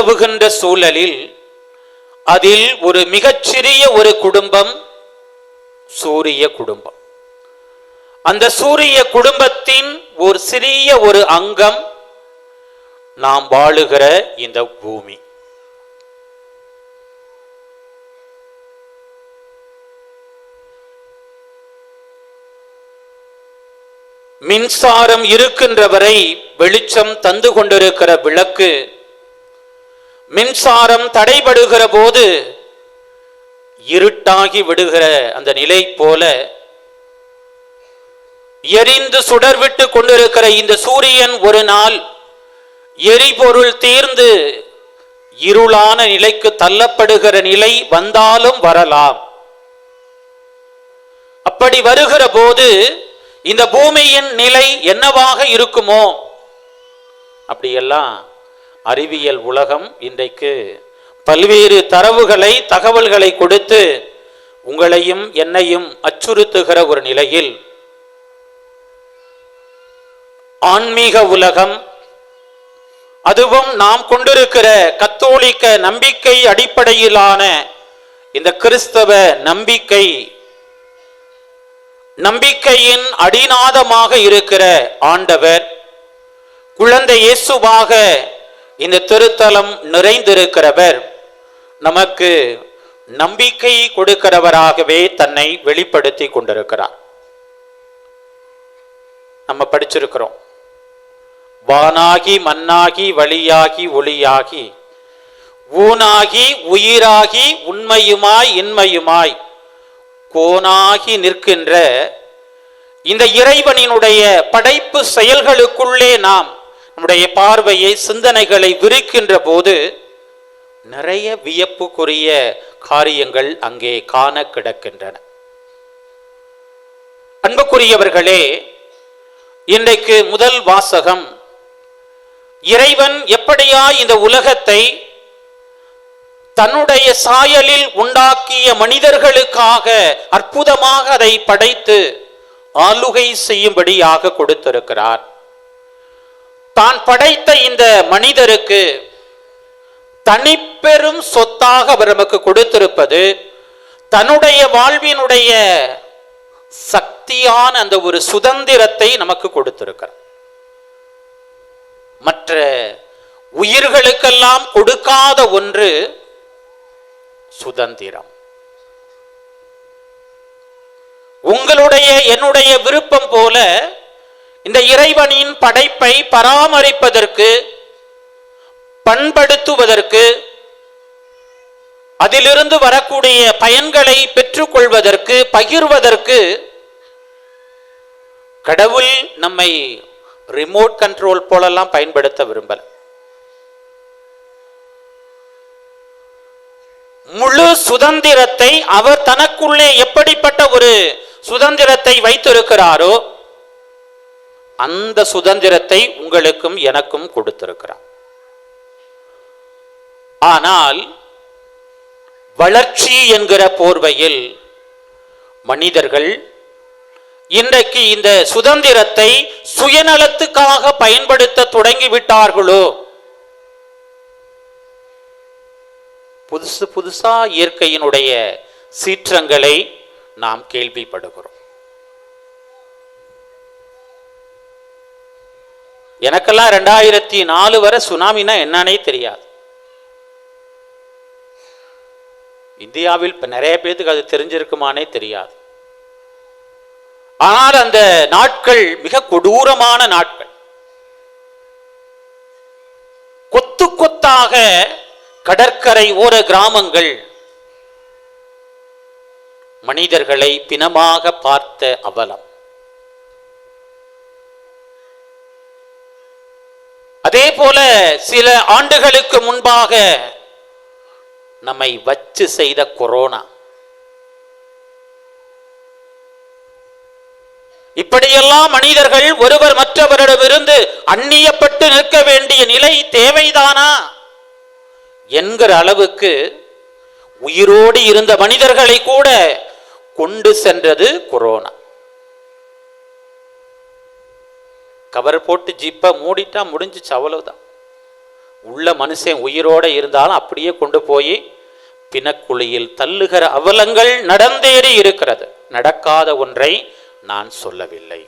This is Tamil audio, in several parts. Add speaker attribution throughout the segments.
Speaker 1: நிலவுகின்ற சூழலில் அதில் ஒரு மிகச்சிறிய ஒரு குடும்பம் சூரிய குடும்பம். அந்த சூரிய குடும்பத்தின் ஒரு சிறிய ஒரு அங்கம் நாம் வாழுகிற இந்த பூமி. மின்சாரம் இருக்கின்ற வரை வெளிச்சம் தந்து கொண்டிருக்கிற விளக்கு மின்சாரம் தடைபடுகிற போது இருட்டாகி விடுகிற அந்த நிலை போல எரிந்து சுடர்விட்டு கொண்டிருக்கிற இந்த சூரியன் ஒரு நாள் எரிபொருள் தீர்ந்து இருளான நிலைக்கு தள்ளப்படுகிற நிலை வந்தாலும் வரலாம். அப்படி வருகிற போது இந்த பூமியின் நிலை என்னவாக இருக்குமோ? அப்படியெல்லாம் அறிவியல் உலகம் இன்றைக்கு பல்வேறு தரவுகளை தகவல்களை கொடுத்து உங்களையும் என்னையும் அச்சுறுத்துகிற ஒரு நிலையில் ஆன்மீக உலகம் அதுவும் நாம் கொண்டிருக்கிற கத்தோலிக்க நம்பிக்கை அடிப்படையிலான இந்த கிறிஸ்தவ நம்பிக்கை நம்பிக்கையின் அடிநாதமாக இருக்கிற ஆண்டவர் குழந்தை இயேசுவாக இந்த திருத்தலம் நிறைந்திருக்கிறவர் நமக்கு நம்பிக்கை கொடுக்கிறவராகவே தன்னை வெளிப்படுத்தி கொண்டிருக்கிறார். நம்ம படிச்சிருக்கிறோம். வானாகி மண்ணாகி வழியாகி ஒளியாகி ஊனாகி உயிராகி உண்மையுமாய் இன்மையுமாய் கோனாகி நிற்கின்ற இந்த இறைவனினுடைய படைப்பு செயல்களுக்குள்ளே நாம் நம்முடைய பார்வையை சிந்தனைகளை விரிக்கின்ற போது நிறைய வியப்புக்குரிய காரியங்கள் அங்கே காண கிடக்கின்றன. அன்புக்குரியவர்களே இன்றைக்கு முதல் வாசகம் இறைவன் எப்படியா இந்த உலகத்தை தன்னுடைய சாயலில் உண்டாக்கிய மனிதர்களுக்காக அற்புதமாக அதை படைத்து ஆளுகை செய்யும்படியாக கொடுத்திருக்கிறார். தான் படைத்த இந்த மனிதருக்கு தனிப்பெரும் சொத்தாக அவர் நமக்கு கொடுத்திருப்பது தன்னுடைய வாழ்வினுடைய சக்தியான அந்த ஒரு சுதந்திரத்தை நமக்கு கொடுத்திருக்கிறார். மற்ற உயிர்களுக்கெல்லாம் கொடுக்காத ஒன்று சுதந்திரம். உங்களுடைய என்னுடைய விருப்பம் போல இந்த இறைவனின் படைப்பை பராமரிப்பதற்கு பண்படுத்துவதற்கு அதிலிருந்து வரக்கூடிய பயன்களை பெற்றுக்கொள்வதற்கு பகிர்வதற்கு கடவுள் நம்மை ரிமோட் கண்ட்ரோல் போலெல்லாம் பயன்படுத்த விரும்பல. முழு சுதந்திரத்தை அவர் தனக்குள்ளே எப்படிப்பட்ட ஒரு சுதந்திரத்தை வைத்திருக்கிறாரோ அந்த சுதந்திரத்தை உங்களுக்கும் எனக்கும் கொடுத்திருக்கிறார். ஆனால் வளர்ச்சி என்கிற போர்வையில் மனிதர்கள் இன்றைக்கு இந்த சுதந்திரத்தை சுயநலத்துக்காக பயன்படுத்த தொடங்கிவிட்டார்களோ? புதுசு புதுசா இயற்கையினுடைய சீற்றங்களை நாம் கேள்விப்படுகிறோம். எனக்கெல்லாம் ரெண்டாயிரத்தி நாலு வரை சுனாமினா என்னன்னே தெரியாது. இந்தியாவில் இப்ப நிறைய பேருக்கு அது தெரிஞ்சிருக்குமானே தெரியாது. ஆனால் அந்த நாட்கள் மிக கொடூரமான நாட்கள். கொத்து கொத்தாக கடற்கரை ஓர கிராமங்கள் மனிதர்களை பிணமாக பார்த்த அவலம். அதே போல சில ஆண்டுகளுக்கு முன்பாக நம்மை வச்சு செய்த கொரோனா. இப்படியெல்லாம் மனிதர்கள் ஒருவர் மற்றவரிடமிருந்து அந்நியப்பட்டு நிற்க வேண்டிய நிலை தேவைதானா? என்கிற அளவுக்கு உயிரோடு இருந்த மனிதர்களை கூட கொண்டு சென்றது கொரோனா. கவர் போட்டு ஜிப்பை மூடிட்டா முடிஞ்சிச்சு அவ்வளவுதான். உள்ள மனுஷன் உயிரோட இருந்தாலும் அப்படியே கொண்டு போய் பிணக்குழியில் தள்ளுகிற அவலங்கள் நடந்தேறி இருக்கிறது. நடக்காத ஒன்றை நான் சொல்லவில்லை.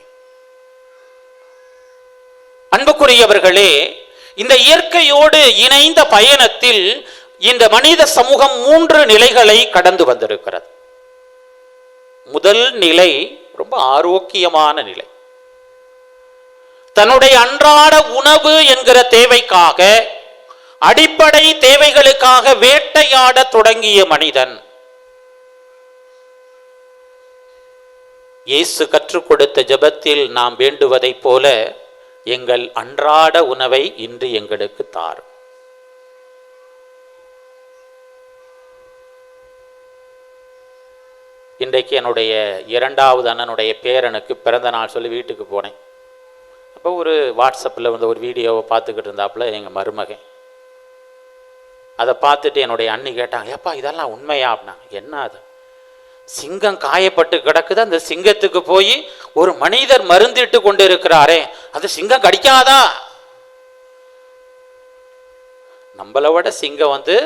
Speaker 1: அன்புக்குரியவர்களே இந்த இயற்கையோடு இணைந்த பயணத்தில் இந்த மனித சமூகம் மூன்று நிலைகளை கடந்து வந்திருக்கிறது. முதல் நிலை ரொம்ப ஆரோக்கியமான நிலை. தன்னுடைய அன்றாட உணவு என்கிற தேவைக்காக அடிப்படை தேவைகளுக்காக வேட்டையாட தொடங்கிய மனிதன். இயேசு கற்றுக் கொடுத்த ஜெபத்தில் நாம் வேண்டுவதைப் போல எங்கள் அன்றாட உணவை இன்று எங்களுக்கு தார். இன்றைக்கு என்னுடைய இரண்டாவது அண்ணனுடைய பேரனுக்கு பிறந்த நாள் சொல்லி வீட்டுக்கு போனேன். அப்போ ஒரு வாட்ஸ்அப்பில் வந்து ஒரு வீடியோவை பார்த்துக்கிட்டு இருந்தாப்புல எங்கள் மருமகன். அதை பார்த்துட்டு என்னுடைய அண்ணி கேட்டாங்க ஏப்பா இதெல்லாம் உண்மையா? அப்படின்னா என்ன அது? சிங்கம் காயப்பட்டு கிடக்குது அந்த சிங்கத்துக்கு போய் ஒரு மனிதர் மருந்திட்டு கொண்டு இருக்கிறாரே அது சிங்கம் கடிக்காதா? நம்மளை விட சிங்கம் வந்து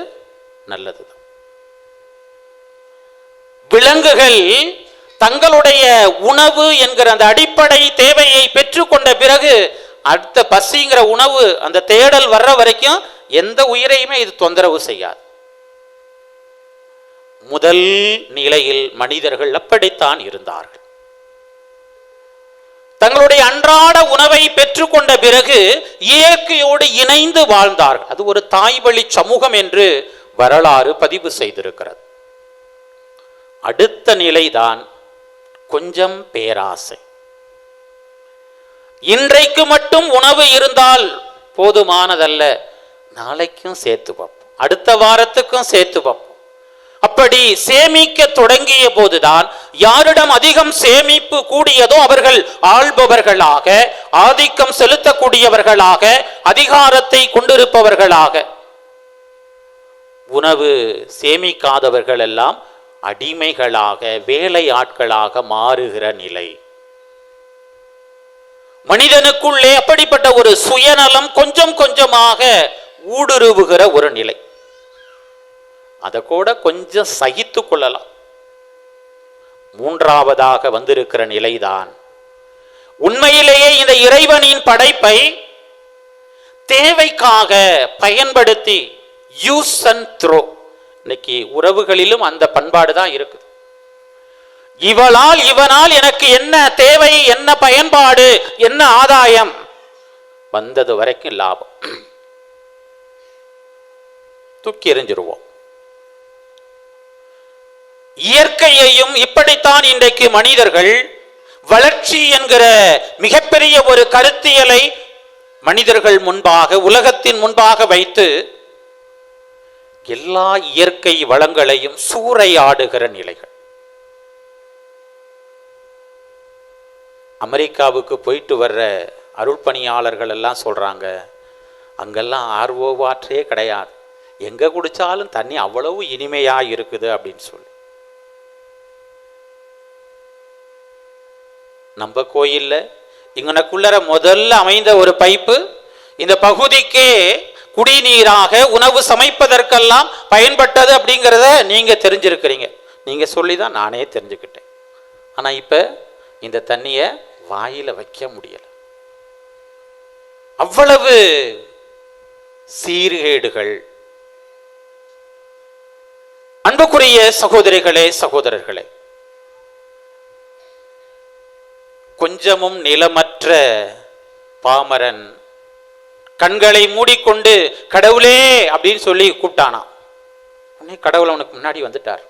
Speaker 1: நல்லதுதான். விலங்குகள் தங்களுடைய உணவு என்கிற அந்த அடிப்படை தேவையை பெற்றுக்கொண்ட பிறகு அடுத்த பசிங்கிற உணவு அந்த தேடல் வர்ற வரைக்கும் எந்த உயிரையுமே இது தொந்தரவு செய்யாது. முதல் நிலையில் மனிதர்கள் அப்படித்தான் இருந்தார்கள். தங்களுடைய அன்றாட உணவை பெற்றுக்கொண்ட பிறகு இயற்கையோடு இணைந்து வாழ்ந்தார்கள். அது ஒரு தாய்வழி சமூகம் என்று வரலாறு பதிவு செய்திருக்கிறது. அடுத்த நிலைதான் கொஞ்சம் பேராசை. இன்றைக்கு மட்டும் உணவு இருந்தால் போதுமானதல்ல. நாளைக்கும் சேர்த்து பார்ப்போம். அடுத்த வாரத்துக்கும் சேர்த்து பார்ப்போம். அப்படி சேமிக்க தொடங்கிய போதுதான் யாரிடம் அதிகம் சேமிப்பு கூடியதோ அவர்கள் ஆள்பவர்களாக ஆதிக்கம் செலுத்தக்கூடியவர்களாக அதிகாரத்தை கொண்டிருப்பவர்களாக. உணவு சேமிக்காதவர்கள் எல்லாம் அடிமைகளாக வேலை ஆட்களாக மாறுகிற நிலை. மனிதனுக்குள்ளே அப்படிப்பட்ட ஒரு சுயநலம் கொஞ்சம் கொஞ்சமாக ஊடுருவுகிற ஒரு நிலை. அதை கூட கொஞ்சம் சகித்து கொள்ளலாம். மூன்றாவதாக வந்திருக்கிற நிலைதான் உண்மையிலேயே இந்த இறைவனின் படைப்பை தேவைக்காக பயன்படுத்தி யூஸ் அண்ட் த்ரோ. இன்னைக்கு உறவுகளிலும் அந்த பண்பாடு தான் இருக்குது. இவளால் இவனால் எனக்கு என்ன தேவை என்ன பயன்பாடு என்ன ஆதாயம்? வந்தது வரைக்கும் லாபம். தூக்கி எறிஞ்சிருவோம். இயற்கையையும் இப்படித்தான் இன்றைக்கு மனிதர்கள் வளர்ச்சி என்கிற மிகப்பெரிய ஒரு கருத்தியலை மனிதர்கள் முன்பாக உலகத்தின் முன்பாக வைத்து எல்லா இயற்கை வளங்களையும் சூறையாடுகிற நிலைகள். அமெரிக்காவுக்கு போயிட்டு வர்ற அருள் பணியாளர்கள் எல்லாம் சொல்றாங்க அங்கெல்லாம் ஆர்வோ வாற்றே கிடையாது. எங்க குடிச்சாலும் தண்ணி அவ்வளவு இனிமையா இருக்குது அப்படின்னு சொல்லி. நம்ம கோயில்ல இங்கனக்குள்ளர முதல்ல அமைந்த ஒரு பைப்பு இந்த பகுதிக்கே குடிநீராக உணவு சமைப்பதற்கெல்லாம் பயன்பட்டது அப்படிங்கிறத நீங்கள் தெரிஞ்சிருக்கிறீங்க. நீங்கள் சொல்லி தான் நானே தெரிஞ்சுக்கிட்டேன். ஆனால் இப்போ இந்த தண்ணியை வாயில் வைக்க முடியல. அவ்வளவு சீர்கேடுகள். அன்புக்குரிய சகோதரிகளே சகோதரர்களே கொஞ்சமும் நிலமற்ற பாமரன் கண்களை மூடிக்கொண்டு கடவுளே! அப்படின்னு சொல்லி கூப்பிட்டானா. உடனே கடவுள் அவனுக்கு முன்னாடி வந்துட்டார்.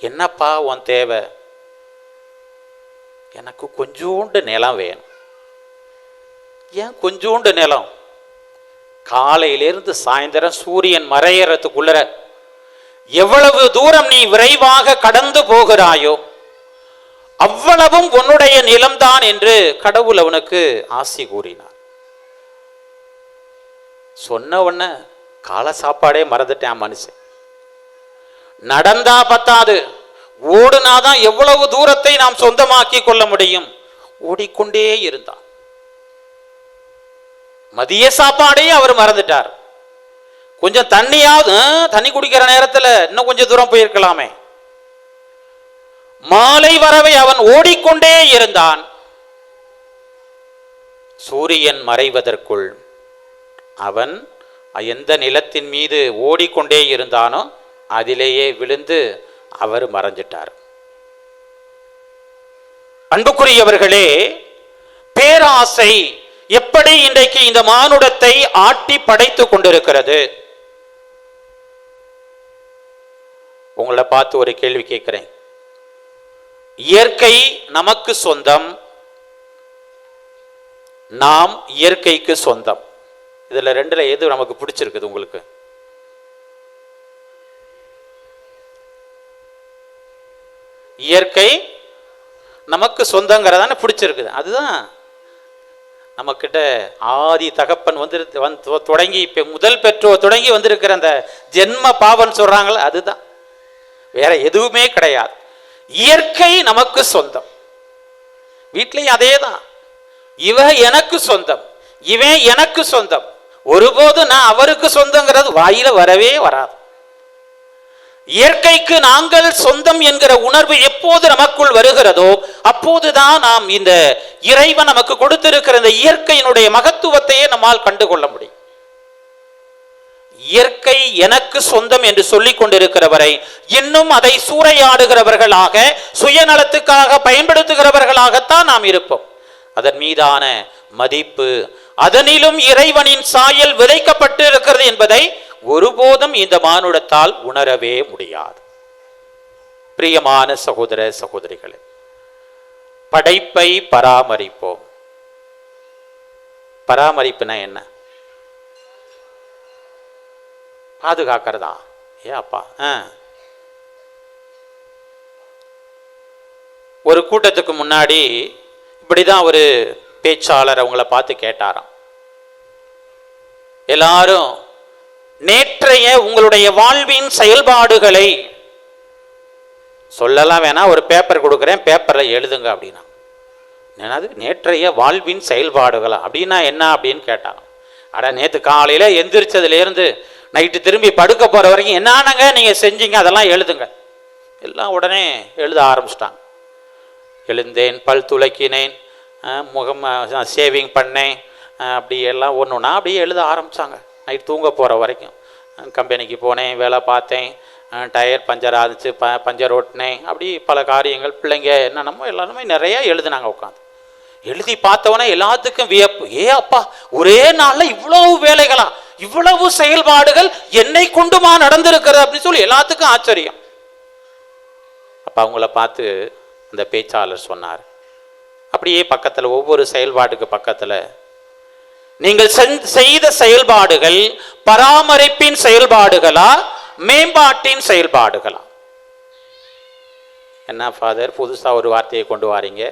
Speaker 1: என்னப்பா உன் தேவை? எனக்கு கொஞ்சோண்டு நிலம் வேணும். ஏன் கொஞ்சோண்டு நிலம்? காலையிலிருந்து சாயந்தரம் சூரியன் மறையறதுக்குள்ளற எவ்வளவு தூரம் நீ விரைவாக கடந்து போகிறாயோ அவ்வளவும் உன்னுடைய நிலம்தான் என்று கடவுள் அவனுக்கு ஆசி கூறினார். சொன்ன உடனே கால சாப்பாடே மறந்துட்டேன் மனுஷன். நடந்தா பத்தாது. ஓடுனாதான் எவ்வளவு தூரத்தை நாம் சொந்தமாக்கி கொள்ள முடியும். ஓடிக்கொண்டே இருந்தான். மதிய சாப்பாடையும் அவர் மறந்துட்டார். கொஞ்சம் தண்ணியாவது தண்ணி குடிக்கிற நேரத்தில் இன்னும் கொஞ்சம் தூரம் போயிருக்கலாமே. மாலை வரவை அவன் ஓடிக்கொண்டே இருந்தான். சூரியன் மறைவதற்குள் அவன் எந்த நிலத்தின் மீது ஓடிக்கொண்டே இருந்தானோ அதிலேயே விழுந்து அவர் மறைஞ்சிட்டார். அன்புக்குரியவர்களே பேராசை எப்படி இன்றைக்கு இந்த மானுடத்தை ஆட்டி படைத்துக் கொண்டிருக்கிறது? உங்களை பார்த்து ஒரு கேள்வி கேட்கிறேன். இயற்கை நமக்கு சொந்தம் நாம் இயற்கைக்கு சொந்தம். இதில் ரெண்டில் எது நமக்கு பிடிச்சிருக்குது உங்களுக்கு? இயற்கை நமக்கு சொந்தங்கிறதான பிடிச்சிருக்குது. அதுதான் நம்மக்கிட்ட ஆதி தகப்பன் வந்து வந்து தொடங்கி இப்போ முதல் பெற்றோர் தொடங்கி வந்திருக்கிற அந்த ஜென்ம பாவன் சொல்கிறாங்களே அதுதான். வேற எதுவுமே கிடையாது. இயற்கை நமக்கு சொந்தம். வீட்லேயும் அதே தான் இவ எனக்கு சொந்தம். இவன் எனக்கு சொந்தம். ஒருபோதும் நான் அவருக்கு சொந்தங்கிறது வாயில வரவே வராது. இயற்கைக்கு நாங்கள் சொந்தம் என்கிற உணர்வு எப்போது நமக்குள் வருகிறதோ அப்போதுதான் நாம் இந்த இறைவன் நமக்கு கொடுத்திருக்கிற இந்த இயற்கையினுடைய மகத்துவத்தையே நம்மால் கண்டுகொள்ள முடியும். இயற்கை எனக்கு சொந்தம் என்று சொல்லிக் கொண்டிருக்கிறவரை இன்னும் அதை சூறையாடுகிறவர்களாக சுயநலத்துக்காக பயன்படுத்துகிறவர்களாகத்தான் நாம் இருப்போம். அதன் மீதான மதிப்பு அதனிலும் இறைவனின் சாயல் விதைக்கப்பட்டு இருக்கிறது என்பதை ஒருபோதும் இந்த மானுடத்தால் உணரவே முடியாது. பிரியமான சகோதர சகோதரிகளே படைப்பை பராமரிப்போம். பராமரிப்புனா என்ன? பாதுகாக்கிறதா? ஏ அப்பா ஒரு கூட்டத்துக்கு முன்னாடி இப்படிதான் ஒரு பேச்சாளர் அவங்கள பார்த்து கேட்டாராம். எல்லாரும் நேற்றைய உங்களுடைய வாழ்வின் செயல்பாடுகளை சொல்லலாம் வேணா ஒரு பேப்பர் கொடுக்குறேன் பேப்பரில் எழுதுங்க அப்படின்னா. என்னது? நேற்றைய வாழ்வின் செயல்பாடுகளா? அப்படின்னா என்ன அப்படின்னு கேட்டான் அட நேற்று காலையில் எந்திரிச்சதுலேருந்து நைட்டு திரும்பி படுக்க போகிற வரைக்கும் என்னானங்க நீங்கள் செஞ்சீங்க? அதெல்லாம் எழுதுங்க. எல்லாம் உடனே எழுத ஆரம்பிச்சிட்டாங்க. எழுந்தேன் பல் துளக்கினேன் முகம் சேவிங் பண்ணேன். அப்படி எல்லாம் ஒன்று ஒன்றா அப்படியே எழுத ஆரம்பித்தாங்க நைட் தூங்க போகிற வரைக்கும். கம்பெனிக்கு போனேன் வேலை பார்த்தேன் டயர் பஞ்சர் ஆச்சு ப பஞ்சர் ஓட்டினேன். அப்படி பல காரியங்கள் பிள்ளைங்க என்னென்னமோ எல்லாருமே நிறையா எழுதுனாங்க உட்காந்து. எழுதி பார்த்தவொடனே எல்லாத்துக்கும் வியப்பு. ஏ அப்பா ஒரே நாளில் இவ்வளவு வேலைகளா? இவ்வளவு செயல்பாடுகள் என்னை கொண்டுமா நடந்திருக்கிறது? அப்படின்னு சொல்லி எல்லாத்துக்கும் ஆச்சரியம். அப்போ அவங்கள பார்த்து அந்த பேச்சாளர் சொன்னார். அப்படியே பக்கத்தில் ஒவ்வொரு செயல்பாட்டுக்கு பக்கத்தில் நீங்கள் செய்த செயல்பாடுகள் பராமரிப்பின் செயல்பாடுகளா மேம்பாட்டின் செயல்பாடுகளா? என்ன ஃபாதர் புதுசாக ஒரு வார்த்தையை கொண்டு வாரீங்க.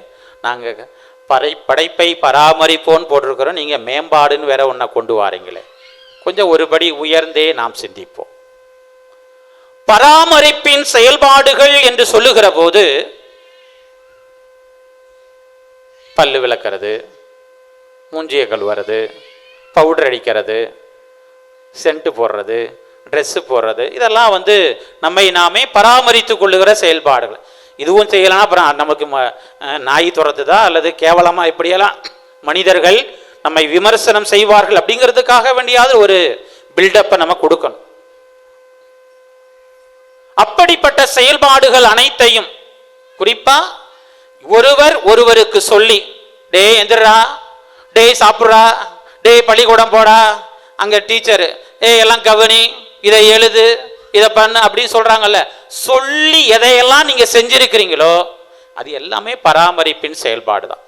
Speaker 1: நாங்கள் படை படைப்பை பராமரிப்போன்னு போட்டிருக்கிறோம். நீங்கள் மேம்பாடுன்னு வேற ஒன்றை கொண்டு வாரீங்களே. கொஞ்சம் ஒருபடி உயர்ந்தே நாம் சிந்திப்போம். பராமரிப்பின் செயல்பாடுகள் என்று சொல்லுகிற போது பல்லு விளக்கிறது மூஞ்சியை கழுவுறது பவுடர் அடிக்கிறது சென்ட்டு போடுறது ட்ரெஸ்ஸு போடுறது இதெல்லாம் வந்து நம்மை நாமே பராமரித்து கொள்ளுகிற செயல்பாடுகள். இதுவும் செய்யலாம் அப்புறம் நமக்கு ம- நாய் துரத்துதா அல்லது கேவலமாக இப்படியெல்லாம் மனிதர்கள் நம்மை விமர்சனம் செய்வார்கள் அப்படிங்கிறதுக்காக வேண்டியாவது ஒரு பில்டப்பை நம்ம கொடுக்கணும். அப்படிப்பட்ட செயல்பாடுகள் அனைத்தையும் குறிப்பா ஒருவர் ஒருவருக்கு சொல்லி டே எந்திரா டேய் சாப்பிட்றா. டேய் பள்ளிக்கூடம் போடா. அங்கே டீச்சரு. ஏய் எல்லாம் கவனி. இதை எழுது. இதை பண்ணு. அப்படின்னு சொல்கிறாங்கல்ல சொல்லி எதையெல்லாம் நீங்கள் செஞ்சுருக்கிறீங்களோ அது எல்லாமே பராமரிப்பின் செயல்பாடு தான்.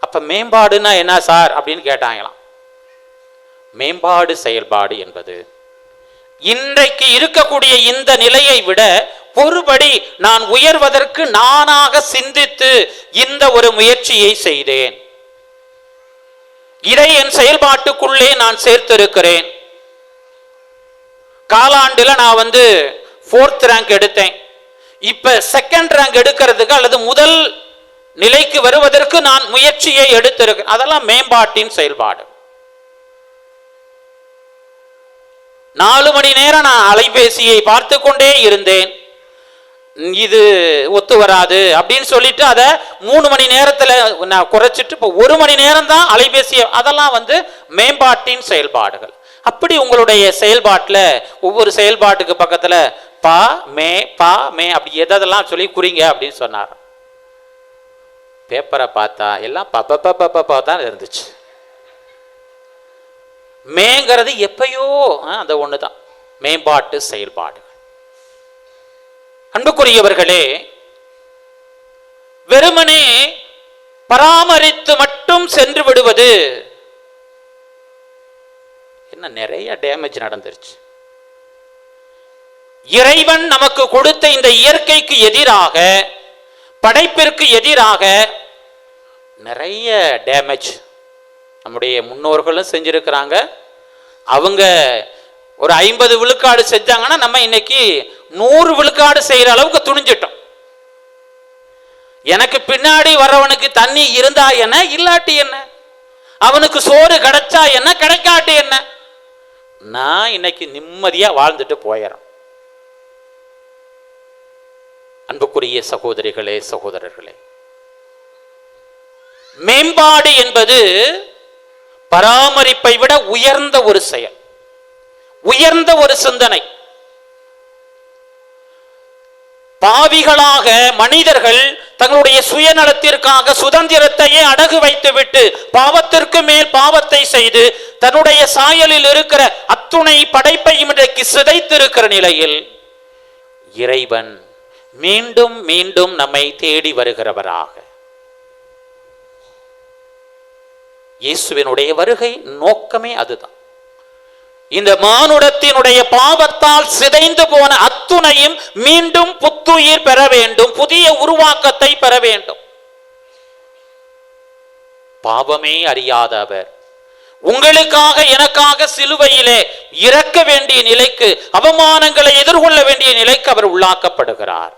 Speaker 1: அப்போ மேம்பாடுனா என்ன சார்? அப்படின்னு கேட்டாங்களாம். மேம்பாடு செயல்பாடு என்பது இன்றைக்கு இருக்கக்கூடிய இந்த நிலையை விட ஒருபடி நான் உயர்வதற்கு நானாக சிந்தித்து இந்த ஒரு முயற்சியை செய்தேன். இதை என் செயல்பாட்டுக்குள்ளே நான் சேர்த்திருக்கிறேன். காலாண்டில் நான் வந்து ஃபோர்த் ரேங்க் எடுத்தேன். இப்போ செகண்ட் ரேங்க் எடுக்கிறதுக்கு அல்லது முதல் நிலைக்கு வருவதற்கு நான் முயற்சியை எடுத்திருக்கேன். அதெல்லாம் மேம்பாட்டின் செயல்பாடு. நாலு மணி நேரம் நான் அலைபேசியை பார்த்து கொண்டே இருந்தேன். இது ஒத்து வராது அப்படின்னு சொல்லிட்டு அதை மூணு மணி நேரத்தில் நான் குறைச்சிட்டு இப்போ ஒரு மணி நேரம் தான் அலைபேசி அதெல்லாம் வந்து மேம்பாட்டின் செயல்பாடுகள். அப்படி உங்களுடைய செயல்பாட்டில் ஒவ்வொரு செயல்பாட்டுக்கு பக்கத்தில் பா மே பா மே அப்படி எதெல்லாம் சொல்லி குறிங்க அப்படின்னு சொன்னார். பேப்பரை பார்த்தா எல்லாம் பப்ப தான் இருந்துச்சு. மேங்கிறது எப்பயோ அந்த ஒன்று தான் மேம்பாட்டு செயல்பாடு. அன்புக்குரியவர்களே வெறுமனே பராமரித்து மட்டும் சென்று விடுவது என்ன நிறைய டேமேஜ் நடந்துருச்சு. இறைவன் நமக்கு கொடுத்த இந்த இயற்கைக்கு எதிராக படைப்பிற்கு எதிராக நிறைய டேமேஜ் நம்முடைய முன்னோர்களும் செஞ்சிருக்கிறாங்க. அவங்க ஒரு ஐம்பது விழுக்காடு செஞ்சாங்கன்னா நம்ம இன்னைக்கு நூறு விழுக்காடு செய்யற அளவுக்கு துணிஞ்சிட்டோம். எனக்கு பின்னாடி வர்றவனுக்கு தண்ணி இருந்தா என்ன இல்லாட்டி என்ன? அவனுக்கு சோறு கிடைச்சா என்ன கிடைக்காட்டி என்ன? நான் இன்னைக்கு நிம்மதியா வாழ்ந்துட்டு போயிடும் அன்புக்குரிய சகோதரிகளே சகோதரர்களே மேம்பாடு என்பது பராமரிப்பை விட உயர்ந்த ஒரு செயல் உயர்ந்த ஒரு சிந்தனை. பாவிகளாக மனிதர்கள் தங்களுடைய சுயநலத்திற்காக சுதந்திரத்தையே அடகு வைத்துவிட்டு பாவத்திற்கு மேல் பாவத்தை செய்து தன்னுடைய சாயலில் இருக்கிற அத்துணை படைப்பையும் இன்றைக்கு சிதைத்திருக்கிற நிலையில் இறைவன் மீண்டும் மீண்டும் நம்மை தேடி வருகிறவராக. இயேசுவினுடைய வருகை நோக்கமே அதுதான். இந்த மானுடத்தினுடைய பாவத்தால் சிதைந்து போன அத்துணையும் மீண்டும் புத்துயிர் பெற வேண்டும் புதிய உருவாக்கத்தை பெற வேண்டும். பாவமே அறியாத அவர். உங்களுக்காக எனக்காக சிலுவையிலே இறக்க வேண்டிய நிலைக்கு அவமானங்களை எதிர்கொள்ள வேண்டிய நிலைக்கு அவர் உள்ளாக்கப்படுகிறார்.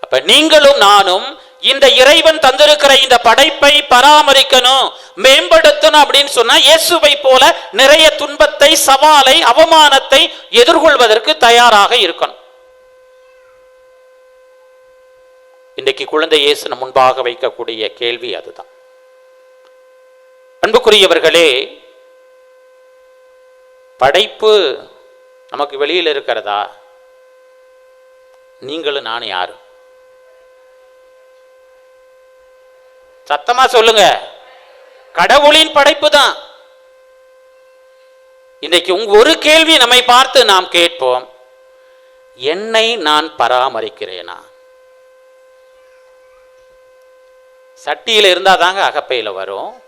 Speaker 1: அப்ப நீங்களும் நானும் இந்த இறைவன் தந்திருக்கிற இந்த படைப்பை பராமரிக்கணும் மேம்படுத்தணும் அப்படின்னு சொன்னா இயேசுவை போல நிறைய துன்பத்தை சவாலை அவமானத்தை எதிர்கொள்வதற்கு தயாராக இருக்கணும். இன்றைக்கு குழந்தை இயேசு முன்பாக வைக்கக்கூடிய கேள்வி அதுதான். அன்புக்குரியவர்களே படைப்பு நமக்கு வெளியில் இருக்கிறதா? நீங்களும் நானும் யாரு சத்தமா சொல்லுங்க. கடவுளின் படைப்பு தான் இன்றைக்கு உங்க ஒரு கேள்வி நம்மை பார்த்து நாம் கேட்போம். என்னை நான் பராமரிக்கிறேனா? சட்டியில இருந்தா தாங்க அகப்பையில் வரும்.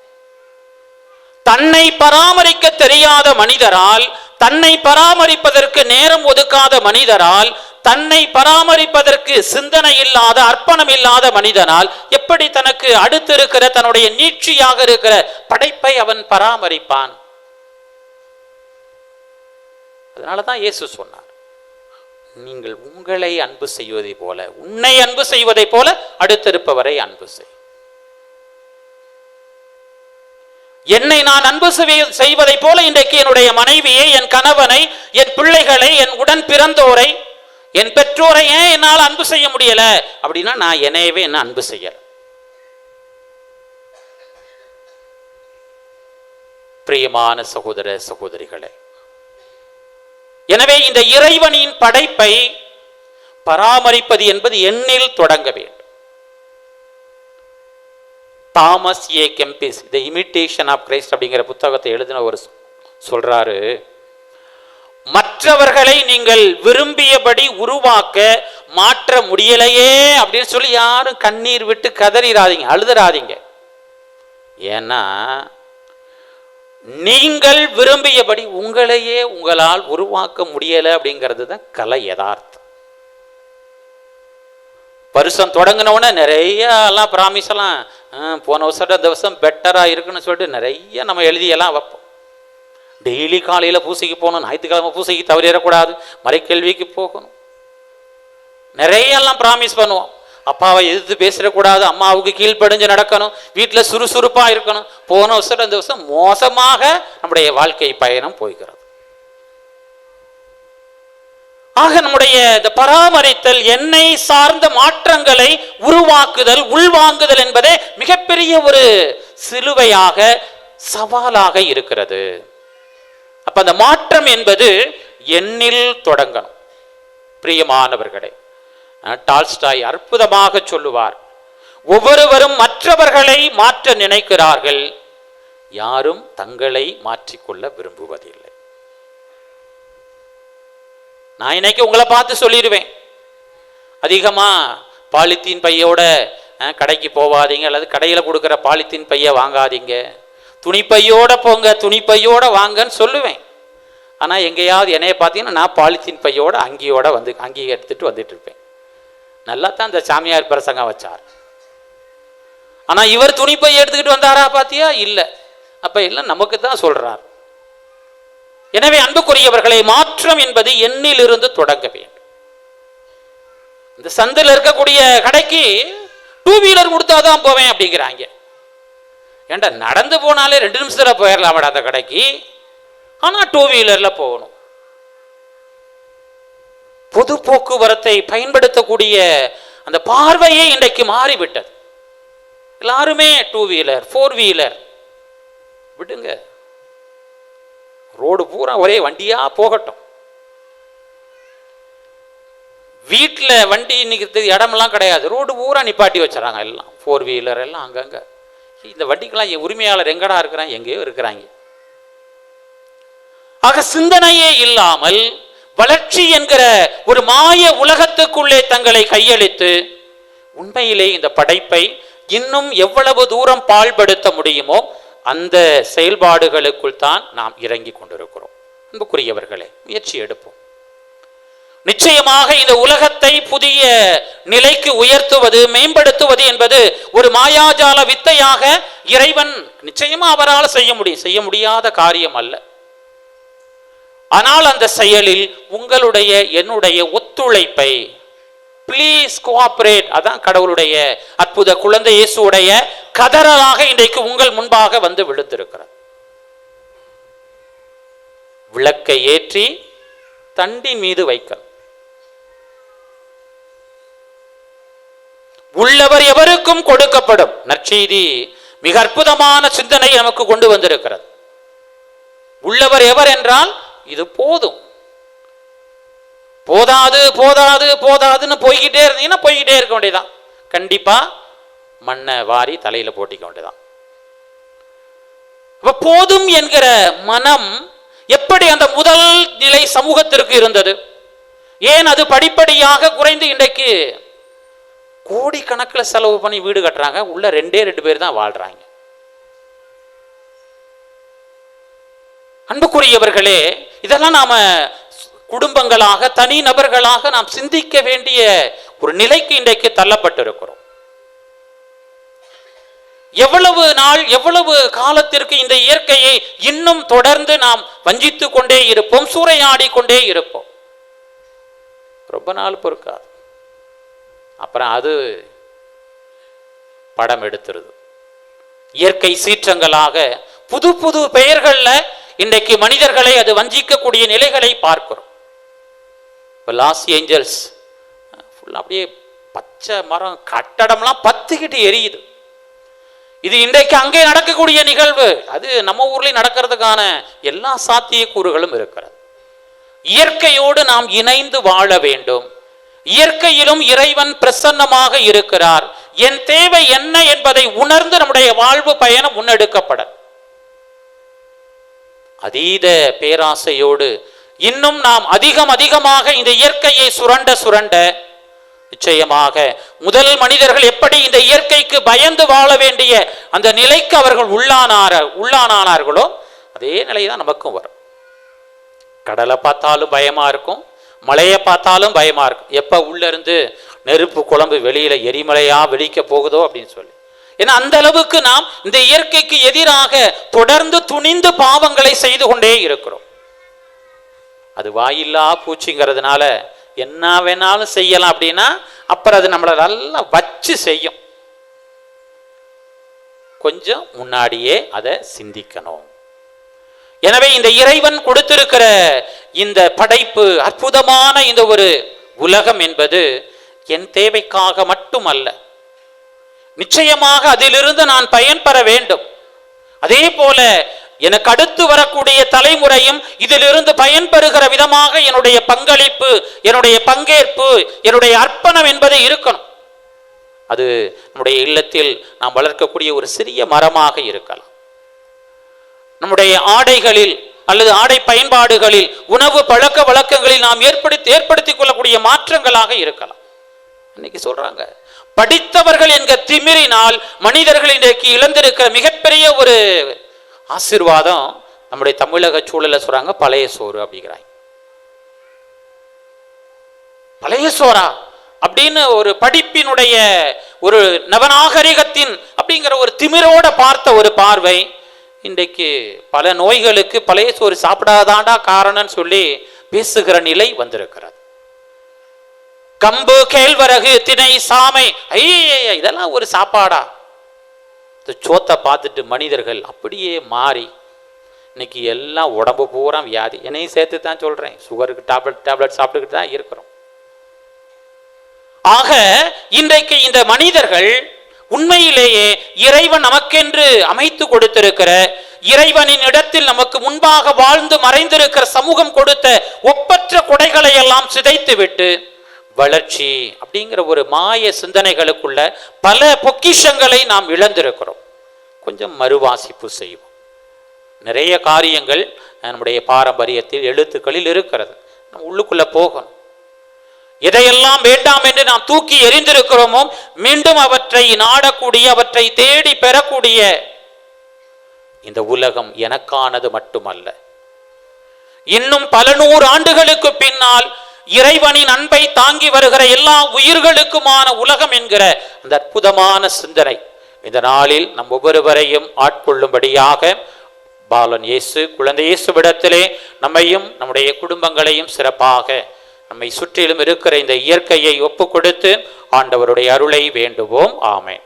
Speaker 1: தன்னை பராமரிக்க தெரியாத மனிதரால் தன்னை பராமரிப்பதற்கு நேரம் ஒதுக்காத மனிதரால் தன்னை பராமரிப்பதற்கு சிந்தனை இல்லாத அர்ப்பணம் இல்லாத மனிதனால் எப்படி தனக்கு அடுத்து இருக்கிற தன்னுடைய நீட்சியாக இருக்கிற படைப்பை அவன் பராமரிப்பான்? அதனால தான் இயேசு சொன்னார் நீங்கள் உங்களை அன்பு செய்வதை போல உன்னை அன்பு செய்வதை போல அடுத்திருப்பவரை அன்பு செய். என்னை நான் அன்பு செய்வ- செய்வதைப் போல இன்றைக்கு என்னுடைய மனைவியை என் கணவனை என் பிள்ளைகளை என் உடன் பிறந்தோரை என் பெற்றோரை ஏன் என்னால் அன்பு செய்ய முடியல? அப்படின்னா நான் என்னையவே என்ன அன்பு செய்யல. பிரியமான சகோதர சகோதரிகளே எனவே இந்த இறைவனின் படைப்பை பராமரிப்பது என்பது எண்ணில் தொடங்க வேண்டும். Thomas a Kempis the imitation of Christ அப்படிங்கிற புத்தகத்தை எழுதின ஒரு சொ- சொல்றாரு மற்றவர்களை நீங்கள் விரும்பியபடி உருவாக்க மாற்ற முடியலையே அப்படின்னு சொல்லி யாரும் கண்ணீர் விட்டு கதறிடாதீங்க அழுதுறாதீங்க ஏன்னா நீங்கள் விரும்பியபடி உங்களையே உங்களால் உருவாக்க முடியலை அப்படிங்கிறது தான் கலை யதார்த்தம். வருஷம் தொடங்கினவுடனே நிறையெல்லாம் நிறைய எல்லாம் ப்ராமிஸ் எல்லாம் போன வருஷம் இந்த வருஷம் பெட்டராக இருக்குன்னு சொல்லிட்டு நிறைய நம்ம எழுதியெல்லாம் வைப்போம். டெய்லி காலையில் பூசைக்கு போகணும் ஞாயிற்றுக்கிழமை பூசைக்கு தவறிடக்கூடாது. மறைக்கல்விக்கு போகணும். நிறைய எல்லாம் ப்ராமிஸ் பண்ணுவோம். அப்பாவை எதிர்த்து பேசிடக்கூடாது அம்மாவுக்கு கீழ்ப்படிஞ்சு நடக்கணும் வீட்டில் சுறுசுறுப்பாக இருக்கணும். போன வருஷம் இந்த வருஷம் மோசமாக நம்முடைய வாழ்க்கை பயணம் போய்கிறது. ஆக நம்முடைய இந்த பராமரித்தல் எண்ணெய் சார்ந்த மாற்றங்களை உருவாக்குதல் உள்வாங்குதல் என்பதே மிகப்பெரிய ஒரு சிலுவையாக சவாலாக இருக்கிறது. அப்ப அந்த மாற்றம் என்பது எண்ணில் தொடங்கணும். பிரியமானவர்களே டால்ஸ்டாய் அற்புதமாக சொல்லுவார் ஒவ்வொருவரும் மற்றவர்களை மாற்ற நினைக்கிறார்கள் யாரும் தங்களை மாற்றிக்கொள்ள விரும்புவதில்லை. நான் இன்னைக்கு உங்களை பார்த்து சொல்லிடுவேன். அதிகமா பாலித்தீன் பையோட கடைக்கு போவாதீங்க அல்லது கடையில் கொடுக்குற பாலித்தீன் பையை வாங்காதீங்க. துணிப்பையோட போங்க துணிப்பையோட வாங்கன்னு சொல்லுவேன். ஆனால் எங்கேயாவது என்னைய பார்த்தீங்கன்னா நான் பாலித்தீன் பையோட அங்கியோட வந்து அங்கி எடுத்துகிட்டு வந்துட்டு இருப்பேன். நல்லா தான் இந்த சாமியார் பிரசங்கம் வச்சார். ஆனால் இவர் துணிப்பை எடுத்துக்கிட்டு வந்தாரா பார்த்தியா இல்லை. அப்போ இல்லை நமக்கு தான் சொல்கிறார் எனவே அன்புக்குரியவர்களை மாற்றம் என்பது எண்ணிலிருந்து தொடங்க வேண்டும். இந்த சந்தில் இருக்கக்கூடிய கடைக்கு டூ வீலர் கொடுத்தாதான் போவேன் அப்படிங்கிறாங்க. ஏன்டா நடந்து போனாலே ரெண்டு நிமிஷத்தில் போயிடலாமடா அந்த கடைக்கு? ஆனால் டூ வீலரில் போகணும். பொது போக்குவரத்தை பயன்படுத்தக்கூடிய அந்த பார்வையே இன்றைக்கு மாறிவிட்டது. எல்லாருமே டூ வீலர் ஃபோர் வீலர் விடுங்க. ரோடு பூரா ஒரே வண்டியாக போகட்டும். வீட்டில் வண்டி நிற்கிறதுக்கு இடமெல்லாம் கிடையாது. ரோடு பூரா நிப்பாட்டி வச்சுறாங்க எல்லாம். ஃபோர் வீலர் எல்லாம் அங்கங்கே. இந்த வட்டிக்கெல்லாம் என் உரிமையாளர் எங்கடா இருக்கிறான்? எங்கேயோ இருக்கிறாங்க. ஆக சிந்தனையே இல்லாமல் வளர்ச்சி என்கிற ஒரு மாய உலகத்துக்குள்ளே தங்களை கையளித்து உண்மையிலே இந்த படைப்பை இன்னும் எவ்வளவு தூரம் பால்படுத்த முடியுமோ அந்த செயல்பாடுகளுக்குள் தான் நாம் இறங்கி கொண்டிருக்கிறோம். அன்புக்குரியவர்களே முயற்சி எடுப்போம். நிச்சயமாக இந்த உலகத்தை புதிய நிலைக்கு உயர்த்துவது மேம்படுத்துவது என்பது ஒரு மாயாஜால வித்தையாக இறைவன் நிச்சயமா அவரால் செய்ய முடியும் செய்ய முடியாத காரியம் அல்ல. ஆனால் அந்த செயலில் உங்களுடைய என்னுடைய ஒத்துழைப்பை ப்ளீஸ் கோஆபரேட் அதான் கடவுளுடைய அற்புத குழந்தை இயேசுடைய கதறலாக இன்றைக்கு உங்கள் முன்பாக வந்து விழுந்திருக்கிறது. விளக்கை ஏற்றி தண்டின் மீது வைக்கணும் உள்ளவர் எவருக்கும் கொடுக்கப்படும் நற்செய்தி மிக அற்புதமான சிந்தனை நமக்கு கொண்டு வந்திருக்கிறது. உள்ளவர் எவர் என்றால் இது போதும். போதாது போதாது போதாதுன்னு போய்கிட்டே இருந்தீங்கன்னா போய்கிட்டே இருக்க வேண்டியதான் கண்டிப்பா மண்ணை வாரி தலையில போட்டிக்க வேண்டியதான் அப்ப போதும் என்கிற மனம் எப்படி அந்த முதல் நிலை சமூகத்திற்கு இருந்தது? ஏன் அது படிப்படியாக குறைந்து இன்றைக்கு கோடிக்கணக்கில் செலவு பண்ணி வீடு கட்டுறாங்க. உள்ள ரெண்டே ரெண்டு பேர் தான் வாழ்றாங்க. அன்புக்குரியவர்களே இதெல்லாம் நாம குடும்பங்களாக தனி நபர்களாக நாம் சிந்திக்க வேண்டிய ஒரு நிலைக்கு இன்றைக்கு தள்ளப்பட்டிருக்கிறோம். எவ்வளவு நாள் எவ்வளவு காலத்திற்கு இந்த இயற்கையை இன்னும் தொடர்ந்து நாம் வஞ்சித்து கொண்டே இருப்போம் சூறையாடி கொண்டே இருப்போம். ரொம்ப நாள் பொறுக்காது. அப்புறம் அது படம் எடுத்துருது. இயற்கை சீற்றங்களாக புது புது பெயர்களில் இன்றைக்கு மனிதர்களை அது வஞ்சிக்கக்கூடிய நிலைகளை பார்க்கிறோம். இப்போ லாஸ் ஏஞ்சல்ஸ் ஃபுல்லாக அப்படியே பச்சை மரம் கட்டடம்லாம் பத்துக்கிட்டு எரியுது. இது இன்றைக்கு அங்கே நடக்கக்கூடிய நிகழ்வு. அது நம்ம ஊர்லேயும் நடக்கிறதுக்கான எல்லா சாத்தியக்கூறுகளும் இருக்கிறது. இயற்கையோடு நாம் இணைந்து வாழ வேண்டும். இயற்கையிலும் இறைவன் பிரசன்னமாக இருக்கிறார். என் தேவை என்ன என்பதை உணர்ந்து நம்முடைய வாழ்வு பயணம் முன்னெடுக்கப்பட அதீத பேராசையோடு இன்னும் நாம் அதிகம் அதிகமாக இந்த இயற்கையை சுரண்ட சுரண்ட நிச்சயமாக முதல் மனிதர்கள் எப்படி இந்த இயற்கைக்கு பயந்து வாழ வேண்டிய அந்த நிலைக்கு அவர்கள் உள்ளானார உள்ளானானார்களோ அதே நிலை தான் நமக்கும் வரும். கடலை பார்த்தாலும் பயமா இருக்கும் மலையை பார்த்தாலும் பயமாக இருக்கும் எப்போ உள்ள இருந்து நெருப்பு குழம்பு வெளியில எரிமலையாக வெடிக்க போகுதோ அப்படின்னு சொல்லி. ஏன்னா அந்த அளவுக்கு நாம் இந்த இயற்கைக்கு எதிராக தொடர்ந்து துணிந்து பாவங்களை செய்து கொண்டே இருக்கிறோம். அது வாயில்லா பூச்சிங்கிறதுனால என்ன வேணாலும் செய்யலாம் அப்படின்னா அப்புறம் அது நம்மளை நல்லா வச்சு செய்யும். கொஞ்சம் முன்னாடியே அதை சிந்திக்கணும். எனவே இந்த இறைவன் கொடுத்திருக்கிற இந்த படைப்பு அற்புதமான இந்த ஒரு உலகம் என்பது என் தேவைக்காக மட்டுமல்ல. நிச்சயமாக அதிலிருந்து நான் பயன்பெற வேண்டும். அதே போல எனக்கு அடுத்து வரக்கூடிய தலைமுறையும் இதிலிருந்து பயன்பெறுகிற விதமாக என்னுடைய பங்களிப்பு என்னுடைய பங்கேற்பு என்னுடைய அர்ப்பணம் என்பது இருக்கணும். அது நம்முடைய இல்லத்தில் நாம் வளர்க்கக்கூடிய ஒரு சிறிய மரமாக இருக்கலாம். நம்முடைய ஆடைகளில் அல்லது ஆடை பயன்பாடுகளில் உணவு பழக்க வழக்கங்களில் நாம் ஏற்படுத்தி ஏற்படுத்திக் கொள்ளக்கூடிய மாற்றங்களாக இருக்கலாம். இன்னைக்கு சொல்றாங்க படித்தவர்கள் என்கிற திமிரினால் மனிதர்கள் இன்றைக்கு இழந்திருக்கிற மிகப்பெரிய ஒரு ஆசீர்வாதம் நம்முடைய தமிழக சூழல சொல்றாங்க பழைய சோறு அப்படிங்கிறாங்க பழைய சோறா? அப்படின்னு ஒரு படிப்பினுடைய ஒரு நவநாகரிகத்தின் அப்படிங்கிற ஒரு திமிரோட பார்த்த ஒரு பார்வை இன்றைக்கு பல நோய்களுக்கு பழைய சோறு சாப்பிடாதாண்டா காரணம்னு சொல்லி பேசுகிற நிலை வந்திருக்கிறது. கம்பு கேழ்வரகு திணை சாமை ஐய இதெல்லாம் ஒரு சாப்பாடா? இந்த சோத்தை பார்த்துட்டு மனிதர்கள் அப்படியே மாறி இன்னைக்கு எல்லாம் உடம்பு பூரா வியாதி. என்னையும் சேர்த்து தான் சொல்றேன். சுகருக்கு டேப்லெட் டேப்லெட் சாப்பிட்டுக்கிட்டு தான் இருக்கிறோம். ஆக இன்றைக்கு இந்த மனிதர்கள் உண்மையிலேயே இறைவன் நமக்கென்று அமைத்து கொடுத்திருக்கிற இறைவனின் இடத்தில் நமக்கு முன்பாக வாழ்ந்து மறைந்திருக்கிற சமூகம் கொடுத்த ஒப்பற்ற கொடைகளை எல்லாம் சிதைத்து விட்டு வளர்ச்சி அப்படிங்கிற ஒரு மாய சிந்தனைகளுக்குள்ள பல பொக்கிஷங்களை நாம் இழந்திருக்கிறோம். கொஞ்சம் மறுவாசிப்பு செய்வோம். நிறைய காரியங்கள் நம்முடைய பாரம்பரியத்தில் எழுத்துக்களில் இருக்கிறது. நம்ம உள்ளுக்குள்ள போகணும். எதையெல்லாம் வேண்டாம் என்று நாம் தூக்கி எறிந்திருக்கிறோமோ மீண்டும் அவற்றை நாடக்கூடிய அவற்றை தேடி பெறக்கூடிய இந்த உலகம் எனக்கானது மட்டுமல்ல. இன்னும் பல நூறு ஆண்டுகளுக்கு பின்னால் இறைவனின் அன்பை தாங்கி வருகிற எல்லா உயிர்களுக்குமான உலகம் என்கிற அந்த அற்புதமான சிந்தனை. இந்த நாளில் நம் ஒவ்வொருவரையும் ஆட்கொள்ளும்படியாக பாலன் இயேசு குழந்தை இயேசுவிடத்திலே நம்மையும் நம்முடைய குடும்பங்களையும் சிறப்பாக நம்மை சுற்றிலும் இருக்கிற இந்த இயற்கையை ஒப்பு கொடுத்து ஆண்டவருடைய அருளை வேண்டுவோம். ஆமேன்.